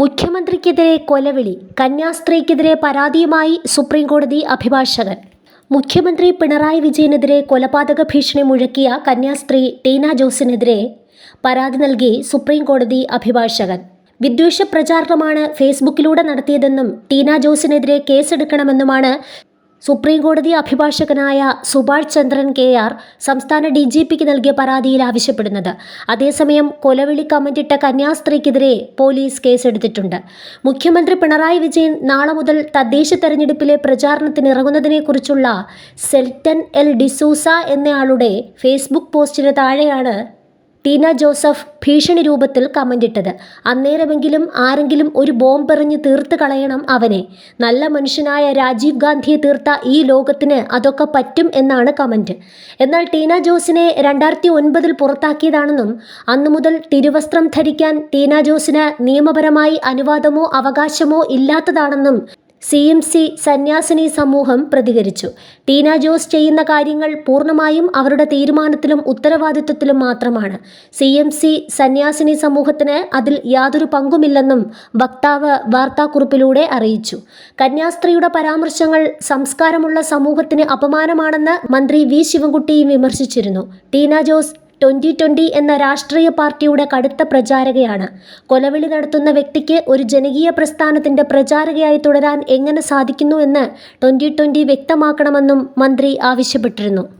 മുഖ്യമന്ത്രിക്കെതിരെ കൊലവിളി കന്യാസ്ത്രീക്കെതിരെ പരാതിയുമായി സുപ്രീംകോടതി അഭിഭാഷകൻ. മുഖ്യമന്ത്രി പിണറായി വിജയനെതിരെ കൊലപാതക ഭീഷണി മുഴക്കിയ കന്യാസ്ത്രീ ടീന ജോസിനെതിരെ പരാതി നൽകി സുപ്രീംകോടതി അഭിഭാഷകൻ. വിദ്വേഷ പ്രചാരണമാണ് ഫേസ്ബുക്കിലൂടെ നടത്തിയതെന്നും ടീന ജോസിനെതിരെ കേസെടുക്കണമെന്നുമാണ് സുപ്രീംകോടതി അഭിഭാഷകനായ സുഭാഷ് ചന്ദ്രൻ കെ ആർ സംസ്ഥാന ഡി ജി പിക്ക് നൽകിയ പരാതിയിൽ ആവശ്യപ്പെടുന്നത്. അതേസമയം കൊലവിളി കമന്റിട്ട കന്യാസ്ത്രീക്കെതിരെ പോലീസ് കേസെടുത്തിട്ടുണ്ട്. മുഖ്യമന്ത്രി പിണറായി വിജയൻ നാളെ മുതൽ തദ്ദേശ തെരഞ്ഞെടുപ്പിലെ പ്രചാരണത്തിന് ഇറങ്ങുന്നതിനെക്കുറിച്ചുള്ള സെൽറ്റൻ എൽ ഡിസൂസ എന്നയാളുടെ ഫേസ്ബുക്ക് പോസ്റ്റിന് താഴെയാണ് ടീന ജോസഫ് ഭീഷണി രൂപത്തിൽ കമന്റിട്ടത് അന്നേരമെങ്കിലും ആരെങ്കിലും ഒരു ബോംബെറിഞ്ഞ് തീർത്ത് കളയണം അവനെ. നല്ല മനുഷ്യനായ രാജീവ് ഗാന്ധിയെ തീർത്ത ഈ ലോകത്തിന് അതൊക്കെ പറ്റും എന്നാണ് കമന്റ് എന്നാൽ ടീന ജോസിനെ രണ്ടായിരത്തി ഒൻപതിൽ പുറത്താക്കിയതാണെന്നും അന്നു മുതൽ തിരുവസ്ത്രം ധരിക്കാൻ ടീന ജോസിന് നിയമപരമായി അനുവാദമോ അവകാശമോ ഇല്ലാത്തതാണെന്നും സി എം സി സന്യാസിനി സമൂഹം പ്രതികരിച്ചു. ടീന ജോസ് ചെയ്യുന്ന കാര്യങ്ങൾ പൂർണമായും അവരുടെ തീരുമാനത്തിലും ഉത്തരവാദിത്വത്തിലും മാത്രമാണ്. സി എം സി സന്യാസിനി സമൂഹത്തിന് അതിൽ യാതൊരു പങ്കുമില്ലെന്നും വക്താവ് വാർത്താക്കുറിപ്പിലൂടെ അറിയിച്ചു. കന്യാസ്ത്രീയുടെ പരാമർശങ്ങൾ സംസ്കാരമുള്ള സമൂഹത്തിന് അപമാനമാണെന്ന് മന്ത്രി വി ശിവൻകുട്ടിയും വിമർശിച്ചിരുന്നു. ടീന ജോസ് ട്വന്റി ട്വന്റി എന്ന രാഷ്ട്രീയ പാർട്ടിയുടെ കടുത്ത പ്രചാരകയാണ്. കൊലവിളി നടത്തുന്ന വ്യക്തിക്ക് ഒരു ജനകീയ പ്രസ്ഥാനത്തിന്റെ പ്രചാരകയായി തുടരാൻ എങ്ങനെ സാധിക്കുന്നു എന്ന് ട്വന്റി ട്വന്റി വ്യക്തമാക്കണമെന്നും മന്ത്രി ആവശ്യപ്പെട്ടിരുന്നു.